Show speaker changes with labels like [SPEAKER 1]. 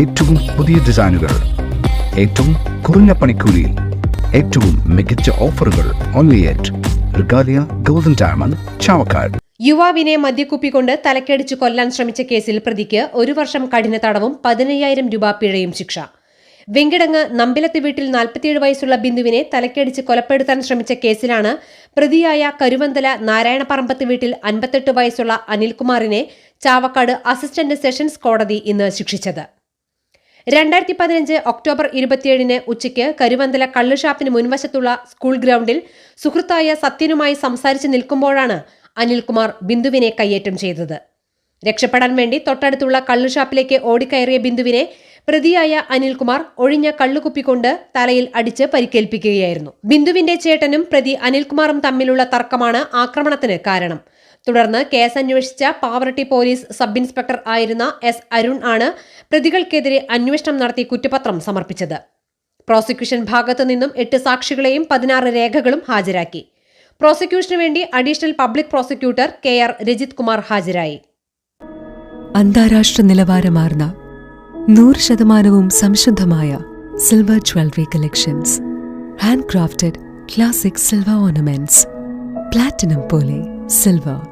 [SPEAKER 1] ഏറ്റവും പുതിയ ഡിസൈനുകൾ ഏറ്റവും കുറഞ്ഞ പണിക്കൂലിയിൽ ഏറ്റവും മികച്ച ഓഫറുകൾ only at Regalia golden diamond Chavakkad
[SPEAKER 2] യുവാവിനെ മദ്യക്കുപ്പി കൊണ്ട് തലക്കടിച്ച് കൊല്ലാൻ ശ്രമിച്ച കേസിൽ പ്രതിക്ക് ഒരു വർഷം കഠിന തടവും പതിനയ്യായിരം രൂപ പിഴയും ശിക്ഷ. വെങ്കിടങ്ങ് നമ്പിലത്ത് വീട്ടിൽ നാൽപ്പത്തിയേഴ് വയസ്സുള്ള ബിന്ദുവിനെ തലക്കടിച്ച് കൊലപ്പെടുത്താൻ ശ്രമിച്ച കേസിലാണ് പ്രതിയായ കരുവന്തല നാരായണപറമ്പത്ത് വീട്ടിൽ അൻപത്തെട്ട് വയസ്സുള്ള അനിൽകുമാറിനെ ചാവക്കാട് അസിസ്റ്റന്റ് സെഷൻസ് കോടതി ഇന്ന് ശിക്ഷിച്ചത്. രണ്ടായിരത്തി പതിനഞ്ച് ഒക്ടോബർ ഇരുപത്തിയേഴിന് ഉച്ചയ്ക്ക് കരുവന്തല കള്ളുഷാപ്പിന് മുൻവശത്തുള്ള സ്കൂൾ ഗ്രൗണ്ടിൽ സുഹൃത്തായ സത്യനുമായി സംസാരിച്ച് നിൽക്കുമ്പോഴാണ് അനിൽകുമാർ ബിന്ദുവിനെ കയ്യേറ്റം ചെയ്തത്. രക്ഷപ്പെടാൻ വേണ്ടി തൊട്ടടുത്തുള്ള കള്ളുഷാപ്പിലേക്ക് ഓടിക്കയറിയ ബിന്ദുവിനെ പ്രതിയായ അനിൽകുമാർ ഒഴിഞ്ഞ കള്ളുകുപ്പിക്കൊണ്ട് തലയിൽ അടിച്ച് പരിക്കേൽപ്പിക്കുകയായിരുന്നു. ബിന്ദുവിന്റെ ചേട്ടനും പ്രതി അനിൽകുമാറും തമ്മിലുള്ള തർക്കമാണ് ആക്രമണത്തിന് കാരണം. തുടർന്ന് കേസ് അന്വേഷിച്ച പാവറട്ടി പോലീസ് സബ് ഇൻസ്പെക്ടർ ആയിരുന്ന എസ് അരുൺ ആണ് പ്രതികൾക്കെതിരെ അന്വേഷണം നടത്തി കുറ്റപത്രം സമർപ്പിച്ചത്. പ്രോസിക്യൂഷൻ ഭാഗത്തു നിന്നും എട്ട് സാക്ഷികളെയും പതിനാറ് രേഖകളും ഹാജരാക്കി. പ്രോസിക്യൂഷനു വേണ്ടി additional public prosecutor K R Rajith Kumar ഹാജരായി.
[SPEAKER 3] അന്താരാഷ്ട്ര നിലവാരമാർന്ന നൂറ് ശതമാനവും സംശുദ്ധമായ silver jewellery collections handcrafted classic silver ornaments platinum പോലെ silver